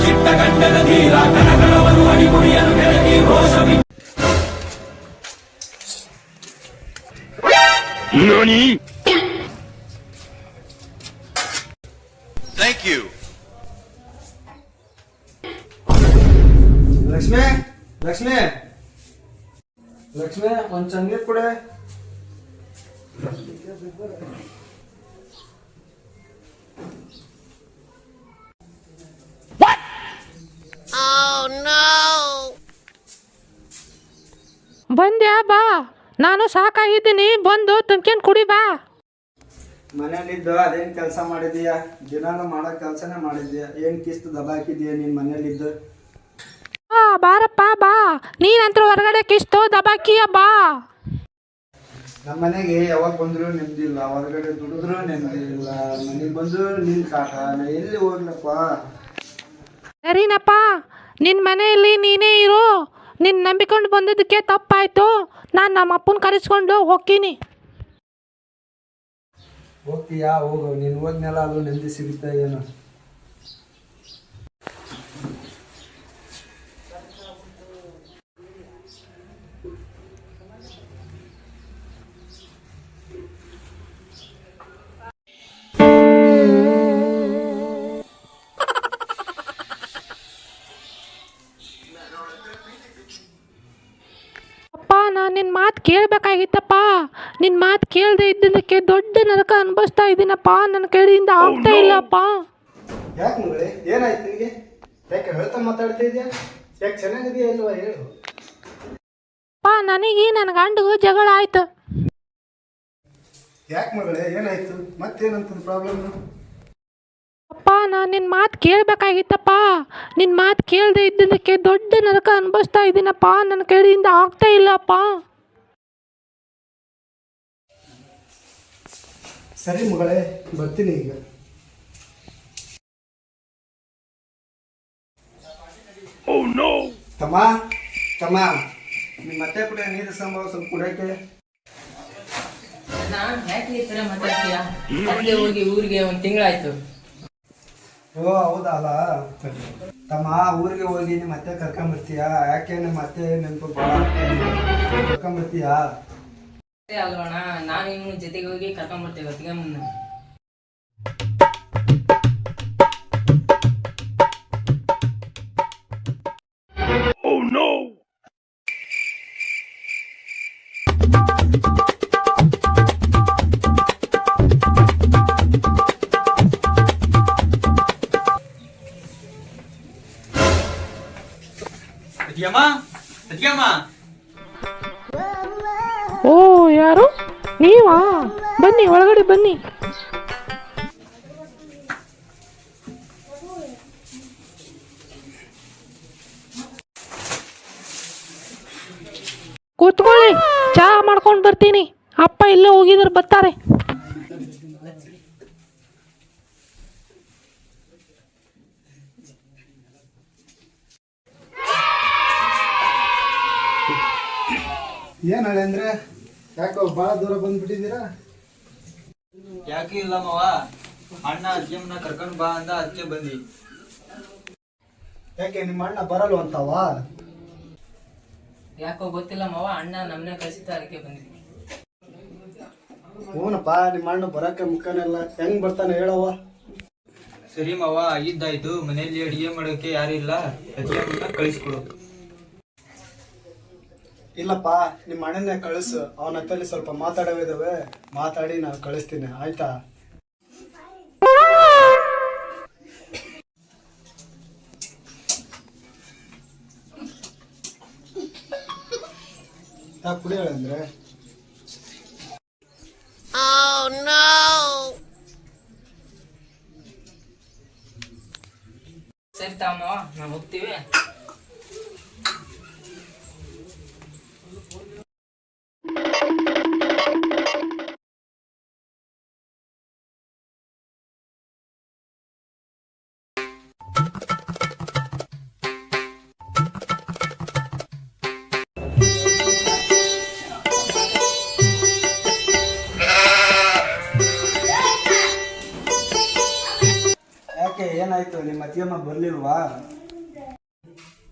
ಚಿಟ್ಟಗಂಡದ ಧೀರ ಕನಕಳವನು ಅಡಿಮುಡಿಯನ್ನು ಕೆಳಗೆ ರೋಷವಿ Thank you. Lakshmi Lakshmi Lakshmi ಒಂದ್ ಚಂದೀರ್ ಕೊಡೆ ಬಂದ್ಯಾ ಬಾ. ನಾನು ಸಾಕಾಗಿದ್ದೀನಿ. ಬಂದು ತುಂಬ್ಕೊಂಡು ಕುಡಿ ಬಾ. ಮನೇಲಿದ್ದು ಅದೇನ್ ಕೆಲಸ ಮಾಡಿದೀಯ ದಿನಾನು ಮಾಡೋ ಕೆಲಸನೇ ಮಾಡಿದ್ಯಾ ಏನ್ ಕಿಸ್ತು ದಬಾಕಿದೀಯ ನೀನ್ ಮನೇಲಿದ್ದು ಆ ಬಾರಪ್ಪ ಬಾ. ನೀನಂತ್ರ ಹೊರಗಡೆ ಕಿಸ್ತು ದಬಾಕಿಯ ಬಾ. ನಮ್ಮ ಮನೆಗೆ ಯಾವಾಗ ಬಂದ್ರು ನೆಮ್ಮದಿಲ್ಲ ಹೊರಗಡೆ ದುಡಿದ್ರು ನೆಮ್ಮದಿಲ್ಲ ಮನೆಗೆ ಬಂದ್ರು ನಿನ್ ಕಾಟ ನಾ ಎಲ್ಲಿ ಹೋಗ್ಲಪ್ಪ? ಸರಿನಪ್ಪ ನಿನ್ನ ಮನೆಯಲ್ಲಿ ನೀನೇ ಇರು. ನಿನ್ನ ನಂಬಿಕೊಂಡು ಬಂದಿದ್ದಕ್ಕೆ ತಪ್ಪಾಯ್ತು. ನಾನು ನಮ್ಮ ಅಪ್ಪನ ಕರೆಸ್ಕೊಂಡು ಹೋಗ್ತೀನಿ. ಹೋಗ್ತೀಯಾ? ಹೋಗು. ನೀನು ಹೋದ್ಮೇಲೆ ಅದು ನೆಮ್ಮದಿ ಸಿಗುತ್ತೆ, ಏನು? ಮಾತು ಕೇಳಬೇಕಾಗಿತ್ತಪ್ಪ. ನಿನ್ನ ಮಾತು ಕೇಳದೆ ಇದ್ದಿದ್ದಕ್ಕೆ ದೊಡ್ಡ ನರಕ ಅನುಭವಿಸ್ತಾ ಇದ್ದೀನಪ್ಪ ನನ್ನ ಕೈಯಿಂದ ಆಗ್ತಾ ಇಲ್ಲಪ್ಪ. ಯಾಕೆ ಮಗಳೇ? ಏನಾಯ್ತು ನಿನಗೆ? ಯಾಕೆ ಹೇಳ್ತಾ ಮಾತಾಡ್ತಾ ಇದೆಯಾ? ಯಾಕೆ ಚೆನ್ನಾಗಿದೆಯಾ ಇಲ್ವಾ ಹೇಳು. ಅಪ್ಪ ನನಗೆ ನನ್ನ ಗಂಡು ಜಗಳ ಆಯ್ತು. ಯಾಕೆ ಮಗಳೇ? ಏನಾಯ್ತು? ಮತ್ತೇನಂತದ ಪ್ರಾಬ್ಲಮ್ ಅಪ್ಪ ನಾನು ನಿನ್ನ ಮಾತು ಕೇಳಬೇಕಾಗಿತ್ತಪ್ಪ. ನಿನ್ನ ಮಾತು ಕೇಳದೆ ಇದ್ದಿದ್ದಕ್ಕೆ ದೊಡ್ಡ ನರಕ ಅನುಭವಿಸ್ತಾ ಇದ್ದೀನಪ್ಪ ನನ್ನ ಕೈಯಿಂದ ಆಗ್ತಾ ಇಲ್ಲಪ್ಪ. ಸರಿ ಮಗಳೇ ಬರ್ತೀನಿ ಈಗ. ತಮ್ಮ ತಮ್ಮ ನಿಮ್ಮ ಮತ್ತೆ ಕೂಡ ನೀರು ಸಂಭವ ಸ್ವಲ್ಪ ಕುಡಿಯಕ್ಕೆ. ನಾನು ಯಾಕೆ ಈ ತರ ಮಾತಾಡ್ತೀಯ ಅಲ್ಲೇ ಹೋಗಿ ಊರಿಗೆ ಒಂದು ತಿಂಗಳಾಯ್ತು. ಓ ಹೌದಲ್ಲ. ತಮ್ಮ ಊರಿಗೆ ಹೋಗಿ ನಿಮ್ಮ ಮತ್ತೆ ಕರ್ಕೊಂಬರ್ತೀಯಾ? ಯಾಕೆ ನಿಮ್ಮ ಮತ್ತೆ ನೆನಪು ಭಾಳ ಕರ್ಕೊಂಬರ್ತೀಯಾ? ಅಷ್ಟೇ ಅಲ್ವಣ ನಾನು ಇನ್ನು ಜೊತೆಗೆ ಹೋಗಿ ಕರ್ಕೊಂಡ್ ಬರ್ತೇವೆ ಹೊತ್ತಿಗೆ ಮುನ್ನ ಅದ್ಯಮ್ಮ ಅದ್ಯಮ್ಮ ಓ ಯಾರು? ನೀವಾ? ಬನ್ನಿ ಒಳಗಡೆ ಬನ್ನಿ. ಕೂತ್ಕೊಳ್ಳಿ ಚಹಾ ಮಾಡ್ಕೊಂಡು ಬರ್ತೀನಿ. ಅಪ್ಪ ಇಲ್ಲೇ ಹೋಗಿದ್ರು ಬರ್ತಾರೆ. ಏನು ಯಾಕೋ ಬಹಳ ದೂರ ಬಂದ್ಬಿಟ್ಟಿದ್ದೀರಾ? ಯಾಕೆ ಇಲ್ಲ ಮಾವ? ಅಣ್ಣ ಅಜ್ಜಮ್ಮನ ಕರ್ಕೊಂಡು ಬಾ ಅಂದ ಅದಕ್ಕೆ ಬಂದಿ ಯಾಕೆ ನಿಮ್ಮ ಅಣ್ಣ ಬರಲ್ವಂತವ ಯಾಕೋ ಗೊತ್ತಿಲ್ಲ ಮಾವ ಅಣ್ಣ ನಮ್ಮನೆ ಕಳಿಸಿದ ಅದಕ್ಕೆ ಬಂದ್ವಿ. ಹ್ಞೂನಪ್ಪ ನಿಮ್ಮ ಅಣ್ಣ ಬರಕ್ಕೆ ಮುಖನೆಲ್ಲ ಹೆಂಗ್ ಬರ್ತಾನೆ ಹೇಳವ್ವ? ಸರಿ ಮಾವ ಇದ್ದಾಯ್ತು ಮನೆಯಲ್ಲಿ ಅಡಿಗೆ ಮಾಡೋಕೆ ಯಾರಿಲ್ಲ ಇಲ್ಲ. ಅಜ್ಜಮ್ಮನ ಕಳಿಸ್ಕೊಡು. ಇಲ್ಲಪ್ಪ ನಿಮ್ಮ ಅಣ್ಣನೇ ಕಳಿಸು. ಅವನ ಹತ್ತಲ್ಲಿ ಸ್ವಲ್ಪ ಮಾತಾಡೋವಿದವೆ ಮಾತಾಡಿ ನಾನು ಕಳಿಸ್ತೀನಿ. ಆಯ್ತಾ? ಯಾಕೆ ಕುಡಿಯೋಣ ಅಂದ್ರೆ? ಸರಿ ತಾ ಮಾವ ನಾವು ಹೋಗ್ತೀವಿ. ಯಾಕೆ ಏನಾಯ್ತು? ನಿಮ್ಮ ಅತ್ತಿಯಮ್ಮ ಬರ್ಲಿಲ್ವಾ?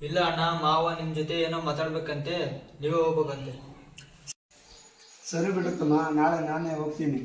ಇಲ್ಲ ಅಣ್ಣ ಮಾವ ನಿಮ್ ಜೊತೆ ಏನೋ ಮಾತಾಡ್ಬೇಕಂತೆ ನೀವೇ ಹೋಗ್ಬೇಕಂತೆ. ಸರಿ ಬಿಡುತ್ತಮ್ಮ ನಾಳೆ ನಾನೇ ಹೋಗ್ತೀನಿ.